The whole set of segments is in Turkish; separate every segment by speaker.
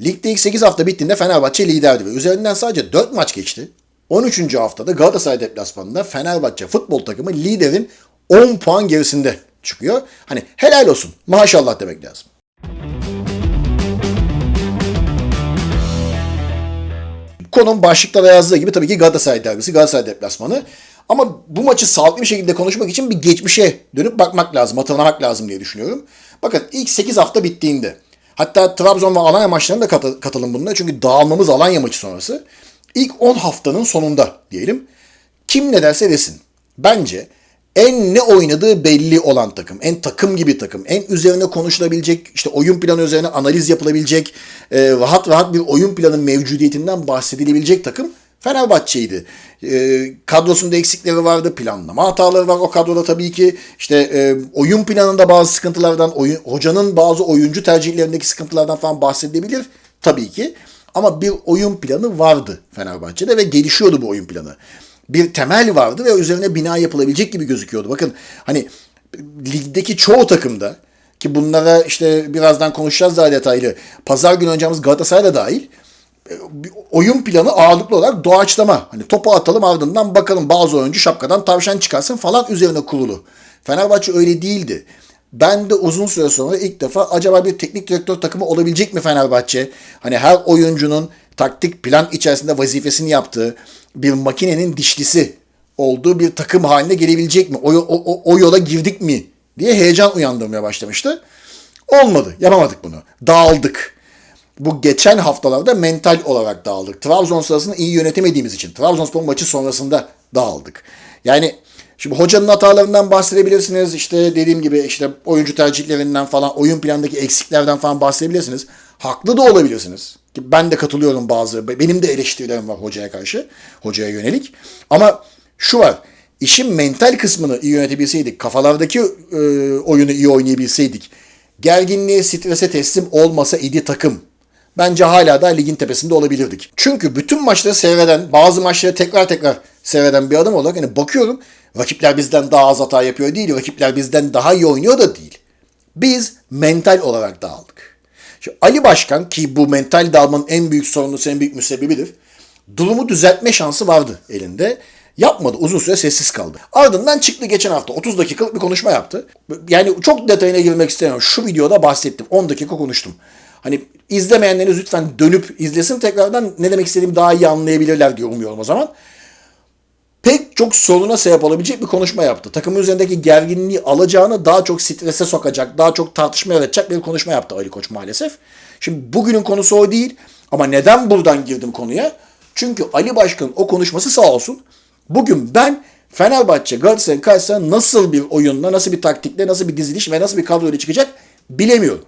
Speaker 1: Ligde ilk 8 hafta bittiğinde Fenerbahçe liderdi ve üzerinden sadece 4 maç geçti. 13. haftada Galatasaray deplasmanında Fenerbahçe futbol takımı liderin 10 puan gerisinde çıkıyor. Hani helal olsun. Maşallah demek lazım. Konum başlıkta da yazdığı gibi tabii ki Galatasaray derbisi, Galatasaray deplasmanı. Ama bu maçı sağlıklı bir şekilde konuşmak için bir geçmişe dönüp bakmak lazım, hatırlamak lazım diye düşünüyorum. Bakın ilk 8 hafta bittiğinde, hatta Trabzon ve Alanya maçlarına da katı- katılın bununla çünkü dağılmamız Alanya maçı sonrası. İlk 10 haftanın sonunda diyelim, kim ne derse desin. Bence en ne oynadığı belli olan takım, en takım gibi takım, en üzerine konuşulabilecek, işte oyun planı üzerine analiz yapılabilecek, e, rahat rahat bir oyun planı mevcudiyetinden bahsedilebilecek takım Fenerbahçe'ydi. E, kadrosunda eksikleri vardı, planlama hataları var o kadroda tabii ki. İşte e, oyun planında bazı sıkıntılardan, oyun, hocanın bazı oyuncu tercihlerindeki sıkıntılardan falan bahsedilebilir tabii ki. Ama bir oyun planı vardı Fenerbahçe'de ve gelişiyordu bu oyun planı bir temel vardı ve üzerine bina yapılabilecek gibi gözüküyordu. Bakın hani ligdeki çoğu takımda ki bunlara işte birazdan konuşacağız daha detaylı. Pazar günü oynayacağımız Galatasaray da dahil oyun planı ağırlıklı olarak doğaçlama. Hani topu atalım ardından bakalım bazı oyuncu şapkadan tavşan çıkarsın falan üzerine kurulu. Fenerbahçe öyle değildi. Ben de uzun süre sonra ilk defa acaba bir teknik direktör takımı olabilecek mi Fenerbahçe? Hani her oyuncunun taktik plan içerisinde vazifesini yaptığı bir makinenin dişlisi olduğu bir takım haline gelebilecek mi? O, o, o, o yola girdik mi? diye heyecan uyandırmaya başlamıştı. Olmadı. Yapamadık bunu. Dağıldık. Bu geçen haftalarda mental olarak dağıldık. Trabzon sırasında iyi yönetemediğimiz için. Trabzonspor maçı sonrasında dağıldık. Yani şimdi hocanın hatalarından bahsedebilirsiniz. İşte dediğim gibi işte oyuncu tercihlerinden falan, oyun planındaki eksiklerden falan bahsedebilirsiniz. Haklı da olabilirsiniz. Ki ben de katılıyorum bazı. Benim de eleştirilerim var hocaya karşı. Hocaya yönelik. Ama şu var. İşin mental kısmını iyi yönetebilseydik, kafalardaki e, oyunu iyi oynayabilseydik, gerginliğe, strese teslim olmasa idi takım. Bence hala da ligin tepesinde olabilirdik. Çünkü bütün maçları seyreden, bazı maçları tekrar tekrar seyreden bir adam olarak hani bakıyorum rakipler bizden daha az hata yapıyor değil, rakipler bizden daha iyi oynuyor da değil. Biz mental olarak dağıldık. Şimdi Ali Başkan ki bu mental dağılmanın en büyük sorumlusu, en büyük müsebbibidir. Durumu düzeltme şansı vardı elinde. Yapmadı. Uzun süre sessiz kaldı. Ardından çıktı geçen hafta 30 dakikalık bir konuşma yaptı. Yani çok detayına girmek istemiyorum. Şu videoda bahsettim. 10 dakika konuştum. Hani izlemeyenleriniz lütfen dönüp izlesin tekrardan ne demek istediğimi daha iyi anlayabilirler diye umuyorum o zaman. Pek çok soruna sebep olabilecek bir konuşma yaptı. Takımın üzerindeki gerginliği alacağını daha çok strese sokacak, daha çok tartışma yaratacak bir konuşma yaptı Ali Koç maalesef. Şimdi bugünün konusu o değil ama neden buradan girdim konuya? Çünkü Ali Başkan'ın o konuşması sağ olsun. Bugün ben Fenerbahçe Galatasaray'ın karşısına nasıl bir oyunla, nasıl bir taktikle, nasıl bir diziliş ve nasıl bir kadroyla çıkacak bilemiyorum.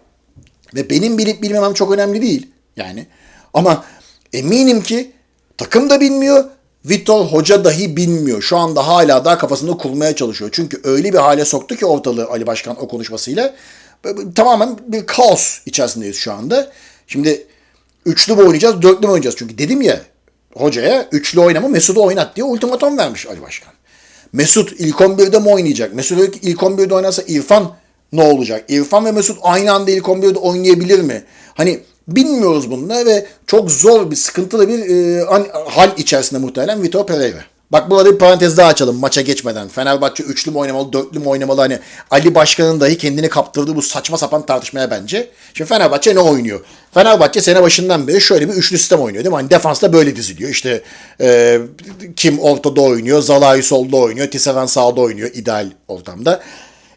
Speaker 1: Ve benim bilip bilmemem çok önemli değil. Yani ama eminim ki takım da bilmiyor. Vitor Hoca dahi bilmiyor. Şu anda hala daha kafasında kurmaya çalışıyor. Çünkü öyle bir hale soktu ki ortalığı Ali Başkan o konuşmasıyla. Tamamen bir kaos içerisindeyiz şu anda. Şimdi üçlü mü oynayacağız, dörtlü mü oynayacağız? Çünkü dedim ya hocaya üçlü oynama Mesut'u oynat diye ultimatom vermiş Ali Başkan. Mesut ilk 11'de mi oynayacak? Mesut ilk 11'de oynarsa İrfan ne olacak? İrfan ve Mesut aynı anda ilk 11'de oynayabilir mi? Hani bilmiyoruz bunları ve çok zor bir sıkıntılı bir e, hal içerisinde muhtemelen Vitor Pereira. Bak burada bir parantez daha açalım maça geçmeden. Fenerbahçe üçlü mü oynamalı, dörtlü mü oynamalı? Hani Ali Başkan'ın dahi kendini kaptırdığı bu saçma sapan tartışmaya bence. Şimdi Fenerbahçe ne oynuyor? Fenerbahçe sene başından beri şöyle bir üçlü sistem oynuyor değil mi? Hani defansta böyle diziliyor. İşte e, Kim ortada oynuyor, Zalai solda oynuyor, Tisserand sağda oynuyor ideal ortamda.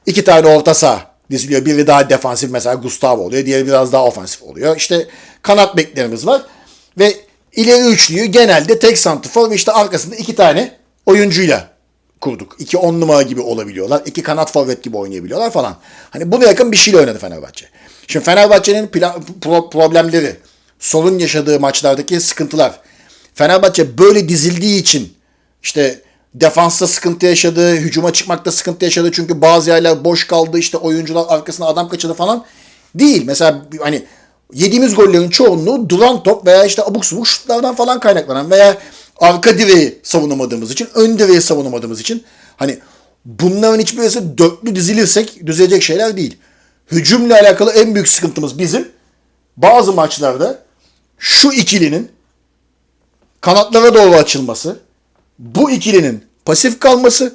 Speaker 1: İki tane orta saha diziliyor. Biri daha defansif mesela Gustavo oluyor. Diğeri biraz daha ofansif oluyor. İşte kanat beklerimiz var. Ve ileri üçlüyü genelde tek santrfor ve işte arkasında iki tane oyuncuyla kurduk. İki on numara gibi olabiliyorlar. iki kanat forvet gibi oynayabiliyorlar falan. Hani buna yakın bir şeyle oynadı Fenerbahçe. Şimdi Fenerbahçe'nin pro- problemleri, sorun yaşadığı maçlardaki sıkıntılar. Fenerbahçe böyle dizildiği için işte defansta sıkıntı yaşadı, hücuma çıkmakta sıkıntı yaşadı çünkü bazı yerler boş kaldı, işte oyuncular arkasına adam kaçırdı falan. Değil. Mesela hani yediğimiz gollerin çoğunluğu duran top veya işte abuk subuk şutlardan falan kaynaklanan veya arka direği savunamadığımız için, ön direği savunamadığımız için hani bunların hiçbirisi dörtlü dizilirsek düzelecek şeyler değil. Hücumla alakalı en büyük sıkıntımız bizim bazı maçlarda şu ikilinin kanatlara doğru açılması, bu ikilinin pasif kalması,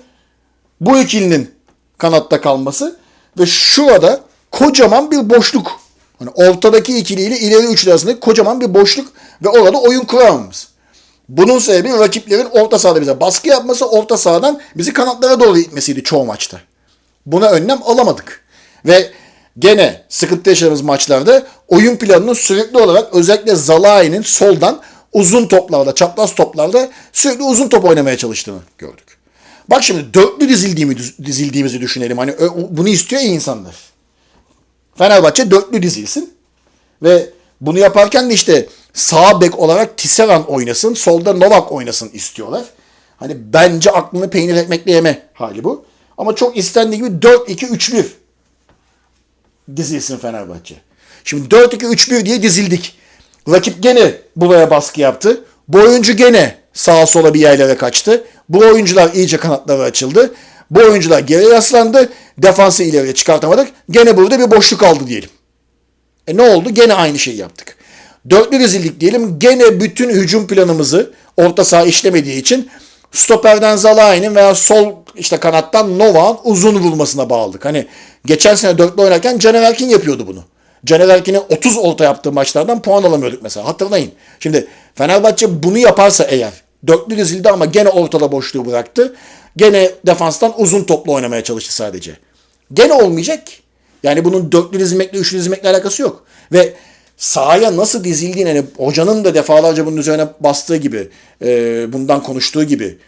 Speaker 1: bu ikilinin kanatta kalması ve şurada kocaman bir boşluk. Hani ortadaki ikiliyle ileri üçlü arasındaki kocaman bir boşluk ve orada oyun kuramamız. Bunun sebebi rakiplerin orta sahada bize baskı yapması, orta sahadan bizi kanatlara doğru itmesiydi çoğu maçta. Buna önlem alamadık. Ve gene sıkıntı yaşadığımız maçlarda oyun planının sürekli olarak özellikle Zalai'nin soldan uzun toplarda, çapraz toplarda sürekli uzun top oynamaya çalıştığını gördük. Bak şimdi dörtlü dizildiğimi, dizildiğimizi düşünelim. Hani bunu istiyor ya insanlar. Fenerbahçe dörtlü dizilsin. Ve bunu yaparken de işte sağ bek olarak Tisserand oynasın, solda Novak oynasın istiyorlar. Hani bence aklını peynir ekmekle yeme hali bu. Ama çok istendiği gibi 4-2-3-1 dizilsin Fenerbahçe. Şimdi 4-2-3-1 diye dizildik. Rakip gene buraya baskı yaptı. Bu oyuncu gene sağa sola bir yerlere kaçtı. Bu oyuncular iyice kanatları açıldı. Bu oyuncular geri yaslandı. Defansı ileriye çıkartamadık. Gene burada bir boşluk aldı diyelim. E ne oldu? Gene aynı şeyi yaptık. Dörtlü dizildik diyelim. Gene bütün hücum planımızı orta saha işlemediği için stoperden Zalai'nin veya sol işte kanattan Novak'ın uzun vurmasına bağladık. Hani geçen sene dörtlü oynarken Caner Erkin yapıyordu bunu. Caner Erkin'in 30 orta yaptığı maçlardan puan alamıyorduk mesela. Hatırlayın. Şimdi Fenerbahçe bunu yaparsa eğer dörtlü dizildi ama gene ortada boşluğu bıraktı. Gene defanstan uzun toplu oynamaya çalıştı sadece. Gene olmayacak. Yani bunun dörtlü dizilmekle, üçlü dizilmekle alakası yok. Ve sahaya nasıl dizildiğini, hani hocanın da defalarca bunun üzerine bastığı gibi, e, bundan konuştuğu gibi,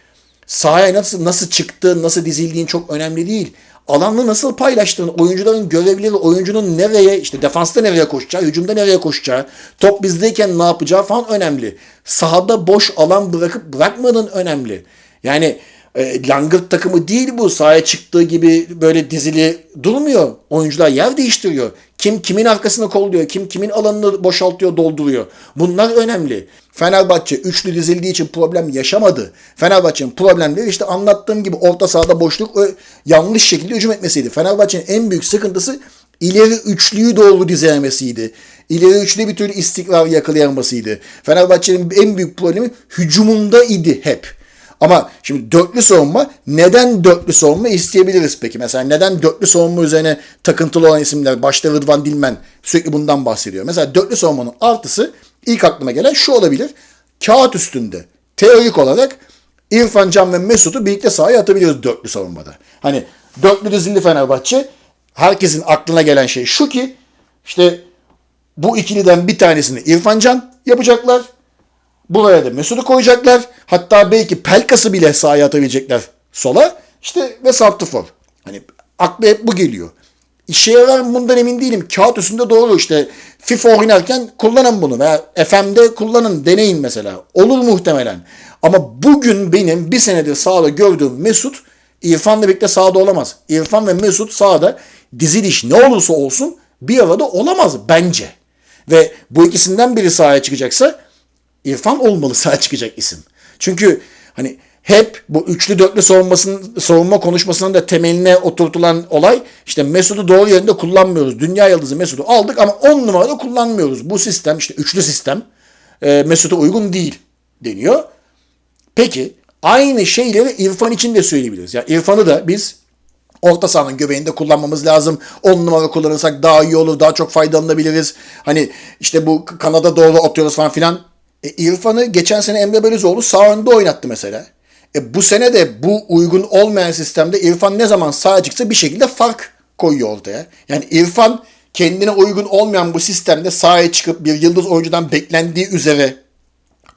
Speaker 1: sahaya nasıl nasıl çıktığı, nasıl dizildiğin çok önemli değil. Alanını nasıl paylaştığın, oyuncuların görevleri, oyuncunun nereye, işte defansta nereye koşacağı, hücumda nereye koşacağı, top bizdeyken ne yapacağı falan önemli. Sahada boş alan bırakıp bırakmadığın önemli. Yani e, langırt takımı değil bu. Sahaya çıktığı gibi böyle dizili durmuyor. Oyuncular yer değiştiriyor. Kim kimin arkasını kolluyor, kim kimin alanını boşaltıyor, dolduruyor. Bunlar önemli. Fenerbahçe üçlü dizildiği için problem yaşamadı. Fenerbahçe'nin problemleri işte anlattığım gibi orta sahada boşluk yanlış şekilde hücum etmesiydi. Fenerbahçe'nin en büyük sıkıntısı ileri üçlüyü doğru dizilemesiydi. İleri üçlü bir türlü istikrar yakalayamasıydı. Fenerbahçe'nin en büyük problemi hücumunda idi hep. Ama şimdi dörtlü savunma neden dörtlü savunma isteyebiliriz peki? Mesela neden dörtlü savunma üzerine takıntılı olan isimler başta Rıdvan Dilmen sürekli bundan bahsediyor. Mesela dörtlü savunmanın artısı ilk aklıma gelen şu olabilir. Kağıt üstünde teorik olarak İrfan Can ve Mesut'u birlikte sahaya atabiliyoruz dörtlü savunmada. Hani dörtlü dizildi Fenerbahçe. Herkesin aklına gelen şey şu ki işte bu ikiliden bir tanesini İrfan Can yapacaklar. Buraya da Mesut'u koyacaklar. Hatta belki Pelkas'ı bile sahaya atabilecekler sola. İşte ve Santrfor. Hani aklı hep bu geliyor. İşe yarar mı bundan emin değilim. Kağıt üstünde doğru işte FIFA oynarken kullanın bunu veya FM'de kullanın deneyin mesela. Olur muhtemelen. Ama bugün benim bir senedir sahada gördüğüm Mesut İrfan'la birlikte sahada olamaz. İrfan ve Mesut sahada diziliş ne olursa olsun bir arada olamaz bence. Ve bu ikisinden biri sahaya çıkacaksa İrfan olmalı sahaya çıkacak isim. Çünkü hani hep bu üçlü dörtlü savunmasının savunma konuşmasının da temeline oturtulan olay işte Mesut'u doğru yerinde kullanmıyoruz. Dünya yıldızı Mesut'u aldık ama 10 numarada kullanmıyoruz. Bu sistem işte üçlü sistem e, Mesut'a uygun değil deniyor. Peki aynı şeyleri İrfan için de söyleyebiliriz. Yani İrfan'ı da biz orta sahanın göbeğinde kullanmamız lazım. 10 numara kullanırsak daha iyi olur, daha çok faydalanabiliriz. Hani işte bu kanada doğru atıyoruz falan filan. E, İrfan'ı geçen sene Emre Belözoğlu sağ önde oynattı mesela. E, bu sene de bu uygun olmayan sistemde İrfan ne zaman sağa çıksa bir şekilde fark koyuyor ortaya. Yani İrfan kendine uygun olmayan bu sistemde sahaya çıkıp bir yıldız oyuncudan beklendiği üzere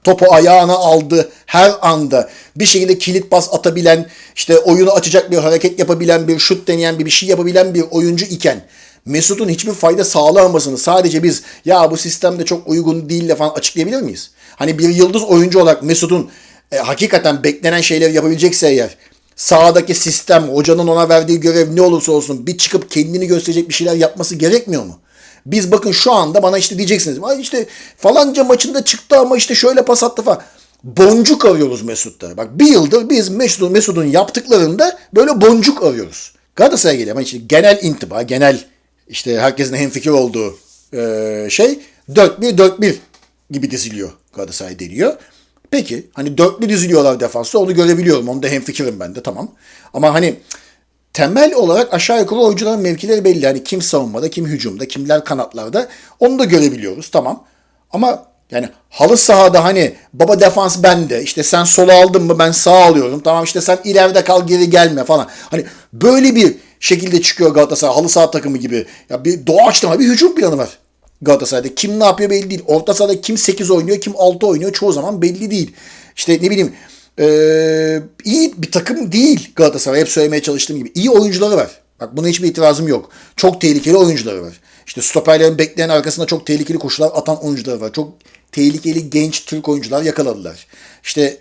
Speaker 1: topu ayağına aldı her anda bir şekilde kilit bas atabilen, işte oyunu açacak bir hareket yapabilen, bir şut deneyen, bir bir şey yapabilen bir oyuncu iken Mesut'un hiçbir fayda sağlamamasını sadece biz ya bu sistemde çok uygun değil de falan açıklayabilir miyiz? Hani bir yıldız oyuncu olarak Mesut'un e, hakikaten beklenen şeyleri yapabilecekse eğer sahadaki sistem, hocanın ona verdiği görev ne olursa olsun bir çıkıp kendini gösterecek bir şeyler yapması gerekmiyor mu? Biz bakın şu anda bana işte diyeceksiniz. Ay işte falanca maçında çıktı ama işte şöyle pas attı falan. Boncuk arıyoruz Mesut'ta. Bak bir yıldır biz Mesut'un yaptıklarında böyle boncuk arıyoruz. Galatasaray'a geliyor ama işte genel intiba, genel işte herkesin hemfikir olduğu e, şey 4-1-4-1 gibi diziliyor Galatasaray deniyor. Peki hani dörtlü diziliyorlar defansta onu görebiliyorum. Onu da hemfikirim ben de tamam. Ama hani temel olarak aşağı yukarı oyuncuların mevkileri belli. Hani kim savunmada, kim hücumda, kimler kanatlarda onu da görebiliyoruz tamam. Ama yani halı sahada hani baba defans bende işte sen sola aldın mı ben sağ alıyorum tamam işte sen ileride kal geri gelme falan. Hani böyle bir şekilde çıkıyor Galatasaray halı saha takımı gibi. Ya bir doğaçlama bir hücum planı var. Galatasaray'da kim ne yapıyor belli değil. Orta sahada kim 8 oynuyor, kim 6 oynuyor çoğu zaman belli değil. İşte ne bileyim ee, iyi bir takım değil Galatasaray. Hep söylemeye çalıştığım gibi. İyi oyuncuları var. Bak buna hiçbir itirazım yok. Çok tehlikeli oyuncuları var. İşte stoperlerin bekleyen arkasında çok tehlikeli koşular atan oyuncuları var. Çok tehlikeli genç Türk oyuncular yakaladılar. İşte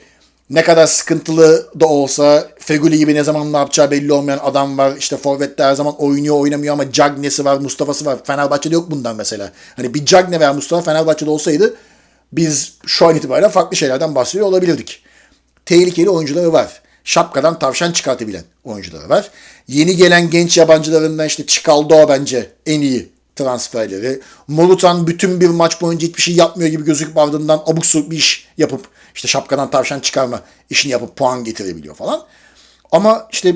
Speaker 1: ne kadar sıkıntılı da olsa Feguli gibi ne zaman ne yapacağı belli olmayan adam var. İşte Forvet'te her zaman oynuyor oynamıyor ama Cagney'si var, Mustafa'sı var. Fenerbahçe'de yok bundan mesela. Hani bir Cagney veya Mustafa Fenerbahçe'de olsaydı biz şu an itibariyle farklı şeylerden bahsediyor olabilirdik. Tehlikeli oyuncuları var. Şapkadan tavşan çıkartabilen oyuncuları var. Yeni gelen genç yabancılarından işte Çikaldo bence en iyi transferleri. Morutan bütün bir maç boyunca hiçbir şey yapmıyor gibi gözüküp ardından abuk subuk bir iş yapıp işte şapkadan tavşan çıkarma işini yapıp puan getirebiliyor falan. Ama işte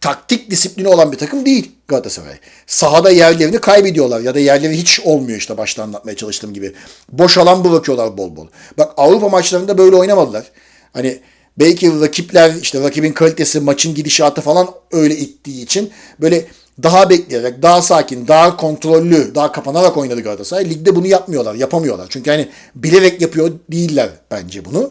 Speaker 1: taktik disiplini olan bir takım değil Galatasaray. Sahada yerlerini kaybediyorlar ya da yerleri hiç olmuyor işte başta anlatmaya çalıştığım gibi. Boş alan bırakıyorlar bol bol. Bak Avrupa maçlarında böyle oynamadılar. Hani belki rakipler işte rakibin kalitesi, maçın gidişatı falan öyle ittiği için böyle daha bekleyerek, daha sakin, daha kontrollü, daha kapanarak oynadı Galatasaray. Ligde bunu yapmıyorlar, yapamıyorlar. Çünkü hani bilerek yapıyor değiller bence bunu.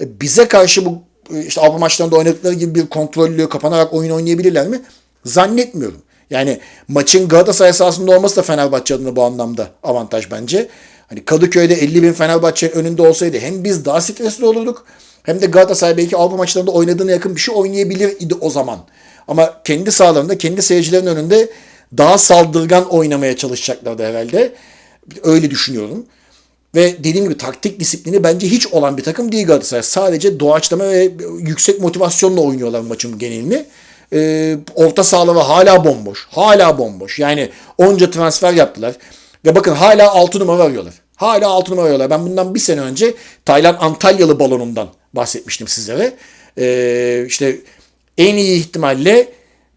Speaker 1: E, Bize karşı bu e, işte Avrupa maçlarında oynadıkları gibi bir kontrollü, kapanarak oyun oynayabilirler mi? Zannetmiyorum. Yani maçın Galatasaray sahasında olması da Fenerbahçe adına bu anlamda avantaj bence. Hani Kadıköy'de 50 bin Fenerbahçe önünde olsaydı hem biz daha stresli olurduk hem de Galatasaray belki Avrupa maçlarında oynadığına yakın bir şey oynayabilir idi o zaman. Ama kendi sahalarında, kendi seyircilerin önünde daha saldırgan oynamaya çalışacaklardı herhalde. Öyle düşünüyorum. Ve dediğim gibi taktik disiplini bence hiç olan bir takım değil Galatasaray. Sadece doğaçlama ve yüksek motivasyonla oynuyorlar maçın genelini. Ee, orta sahaları hala bomboş. Hala bomboş. Yani onca transfer yaptılar. Ve bakın hala 6 numara arıyorlar. Hala 6 numara arıyorlar. Ben bundan bir sene önce Taylan Antalyalı balonundan bahsetmiştim sizlere. Ee, işte en iyi ihtimalle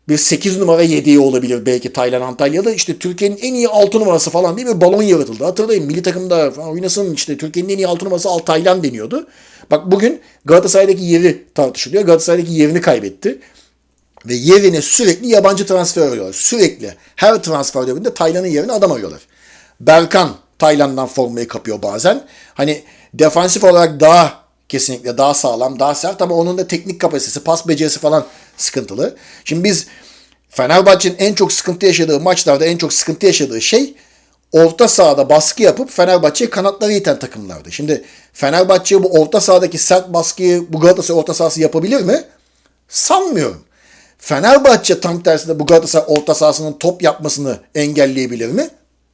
Speaker 1: bir 8 numara yedeği olabilir belki Taylan Antalya'da. İşte Türkiye'nin en iyi 6 numarası falan diye bir balon yaratıldı. Hatırlayın milli takımda falan oynasın işte Türkiye'nin en iyi 6 numarası Altaylan deniyordu. Bak bugün Galatasaray'daki yeri tartışılıyor. Galatasaray'daki yerini kaybetti. Ve yerine sürekli yabancı transfer arıyorlar. Sürekli. Her transfer döneminde Taylan'ın yerine adam arıyorlar. Berkan Taylan'dan formayı kapıyor bazen. Hani defansif olarak daha kesinlikle daha sağlam, daha sert ama onun da teknik kapasitesi, pas becerisi falan sıkıntılı. Şimdi biz Fenerbahçe'nin en çok sıkıntı yaşadığı maçlarda en çok sıkıntı yaşadığı şey orta sahada baskı yapıp Fenerbahçe'ye kanatları iten takımlardı. Şimdi Fenerbahçe bu orta sahadaki sert baskıyı bu Galatasaray orta sahası yapabilir mi? Sanmıyorum. Fenerbahçe tam tersine bu Galatasaray orta sahasının top yapmasını engelleyebilir mi?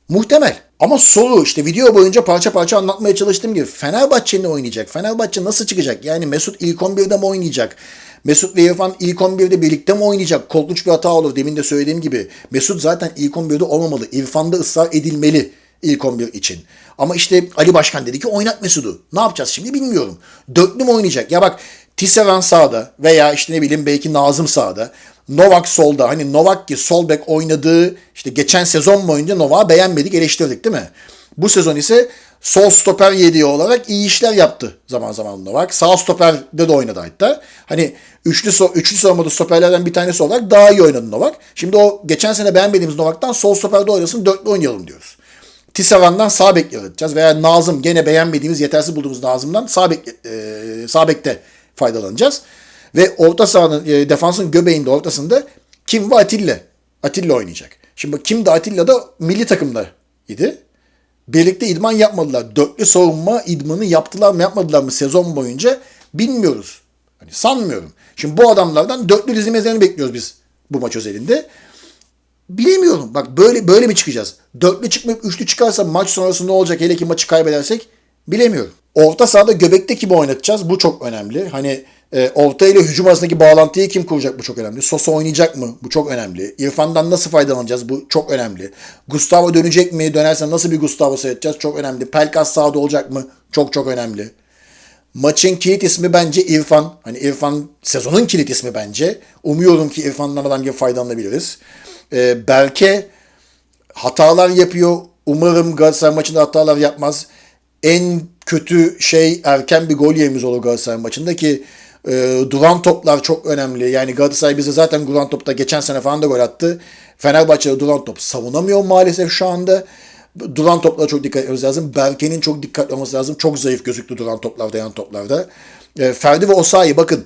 Speaker 1: Muhtemel. Ama soru işte video boyunca parça parça anlatmaya çalıştığım gibi Fenerbahçe ne oynayacak? Fenerbahçe nasıl çıkacak? Yani Mesut ilk 11'de mi oynayacak? Mesut ve İrfan ilk 11'de birlikte mi oynayacak? Korkunç bir hata olur. Demin de söylediğim gibi. Mesut zaten ilk 11'de olmamalı. İrfan'da ısrar edilmeli ilk 11 için. Ama işte Ali Başkan dedi ki oynat Mesut'u. Ne yapacağız şimdi bilmiyorum. Dörtlü mü oynayacak? Ya bak Tisserand sağda veya işte ne bileyim belki Nazım sağda. Novak solda. Hani Novak ki sol bek oynadığı işte geçen sezon boyunca Novak'ı beğenmedik eleştirdik değil mi? Bu sezon ise sol stoper yediği olarak iyi işler yaptı zaman zaman Novak. Sağ stoperde de oynadı hatta. Hani üçlü, so üçlü savunmada stoperlerden bir tanesi olarak daha iyi oynadı Novak. Şimdi o geçen sene beğenmediğimiz Novak'tan sol stoperde oynasın dörtlü oynayalım diyoruz. Tisserand'dan sağ bek yaratacağız veya Nazım gene beğenmediğimiz yetersiz bulduğumuz Nazım'dan sağ, bek, e, sağ bekte faydalanacağız. Ve orta sahanın e, defansın göbeğinde ortasında Kim ve Atilla. Atilla oynayacak. Şimdi Kim de Atilla da milli takımda idi. Birlikte idman yapmadılar. Dörtlü savunma idmanı yaptılar mı yapmadılar mı sezon boyunca bilmiyoruz. Hani sanmıyorum. Şimdi bu adamlardan dörtlü dizilmelerini bekliyoruz biz bu maç özelinde. Bilemiyorum. Bak böyle böyle mi çıkacağız? Dörtlü çıkmayıp üçlü çıkarsa maç sonrası ne olacak? Hele ki maçı kaybedersek bilemiyorum. Orta sahada göbekte kimi oynatacağız? Bu çok önemli. Hani e, orta ile hücum arasındaki bağlantıyı kim kuracak? Bu çok önemli. Sosa oynayacak mı? Bu çok önemli. İrfan'dan nasıl faydalanacağız? Bu çok önemli. Gustavo dönecek mi? Dönerse nasıl bir Gustavo seyredeceğiz? Çok önemli. Pelkas sahada olacak mı? Çok çok önemli. Maçın kilit ismi bence İrfan. Hani İrfan sezonun kilit ismi bence. Umuyorum ki İrfan'dan adam gibi faydalanabiliriz. Ee, Berke hatalar yapıyor. Umarım Galatasaray maçında hatalar yapmaz. En kötü şey erken bir gol yememiz olur Galatasaray maçında ki e, duran toplar çok önemli. Yani Galatasaray bize zaten duran topta geçen sene falan da gol attı. Fenerbahçe'de duran top savunamıyor maalesef şu anda. Duran toplara çok dikkat etmemiz lazım. Berke'nin çok dikkatli olması lazım. Çok zayıf gözüktü duran toplarda, yan toplarda. E, Ferdi ve Osayi bakın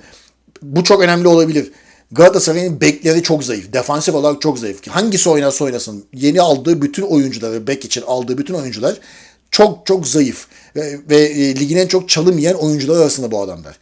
Speaker 1: bu çok önemli olabilir. Galatasaray'ın bekleri çok zayıf. Defansif olarak çok zayıf. Hangisi oynarsa oynasın. Yeni aldığı bütün oyuncuları, bek için aldığı bütün oyuncular çok çok zayıf. Ve, ve e, ligin en çok çalım yiyen oyuncular arasında bu adamlar.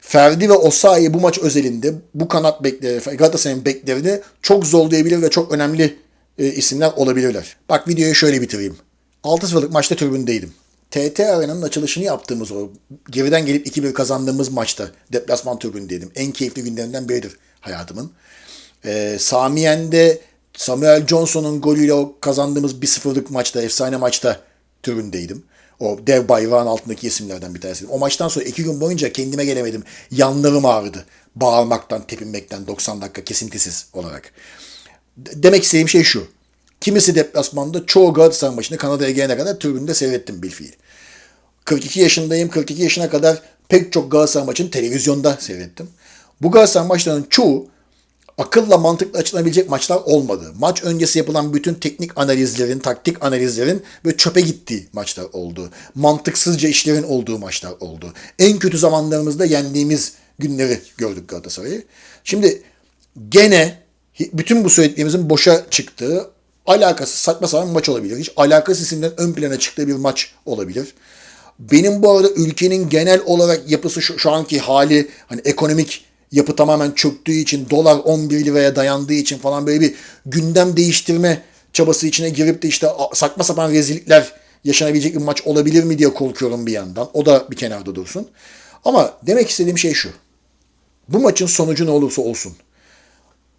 Speaker 1: Ferdi ve Osayi bu maç özelinde bu kanat bekleri, Galatasaray'ın beklerini çok zorlayabilir ve çok önemli e, isimler olabilirler. Bak videoyu şöyle bitireyim. 6-0'lık maçta tribündeydim. TT Arena'nın açılışını yaptığımız o geriden gelip 2-1 kazandığımız maçta deplasman tribündeydim. En keyifli günlerinden biridir hayatımın. Ee, Samiyen'de Samuel Johnson'un golüyle o kazandığımız 1-0'lık maçta, efsane maçta tribündeydim. O dev bayrağın altındaki isimlerden bir tanesi. O maçtan sonra iki gün boyunca kendime gelemedim. Yanlarım ağrıdı. Bağırmaktan, tepinmekten 90 dakika kesintisiz olarak. Demek istediğim şey şu. Kimisi deplasmanda çoğu Galatasaray maçını Kanada'ya gelene kadar tribünde seyrettim bilfiil. 42 yaşındayım. 42 yaşına kadar pek çok Galatasaray maçını televizyonda seyrettim. Bu Galatasaray maçlarının çoğu akılla mantıkla açıklanabilecek maçlar olmadı. Maç öncesi yapılan bütün teknik analizlerin, taktik analizlerin ve çöpe gittiği maçlar oldu. Mantıksızca işlerin olduğu maçlar oldu. En kötü zamanlarımızda yendiğimiz günleri gördük Galatasaray'ı. Şimdi gene bütün bu söylediğimizin boşa çıktığı alakasız saçma sapan maç olabilir. Hiç alakasız isimlerin ön plana çıktığı bir maç olabilir. Benim bu arada ülkenin genel olarak yapısı şu, şu anki hali hani ekonomik yapı tamamen çöktüğü için dolar 11 liraya dayandığı için falan böyle bir gündem değiştirme çabası içine girip de işte a- saçma sapan rezillikler yaşanabilecek bir maç olabilir mi diye korkuyorum bir yandan. O da bir kenarda dursun. Ama demek istediğim şey şu. Bu maçın sonucu ne olursa olsun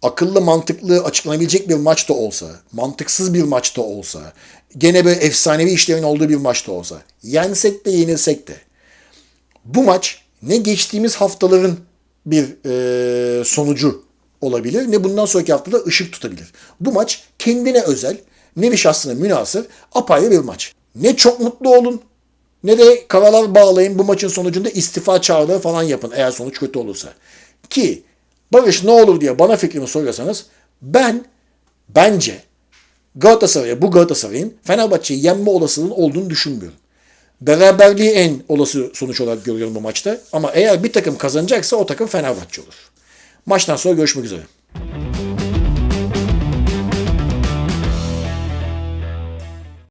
Speaker 1: akıllı mantıklı açıklanabilecek bir maç da olsa, mantıksız bir maç da olsa, gene böyle efsanevi işlerin olduğu bir maç da olsa, yensek de yenilsek de bu maç ne geçtiğimiz haftaların bir e, sonucu olabilir ne bundan sonraki haftada ışık tutabilir. Bu maç kendine özel, nevi şahsına münasır, apayrı bir maç. Ne çok mutlu olun ne de karalar bağlayın bu maçın sonucunda istifa çağrıları falan yapın eğer sonuç kötü olursa. Ki Barış ne olur diye bana fikrimi soruyorsanız ben bence Galatasaray'a bu Galatasaray'ın Fenerbahçe'yi yenme olasılığının olduğunu düşünmüyorum. Beraberliği en olası sonuç olarak görüyorum bu maçta. Ama eğer bir takım kazanacaksa o takım Fenerbahçe olur. Maçtan sonra görüşmek üzere.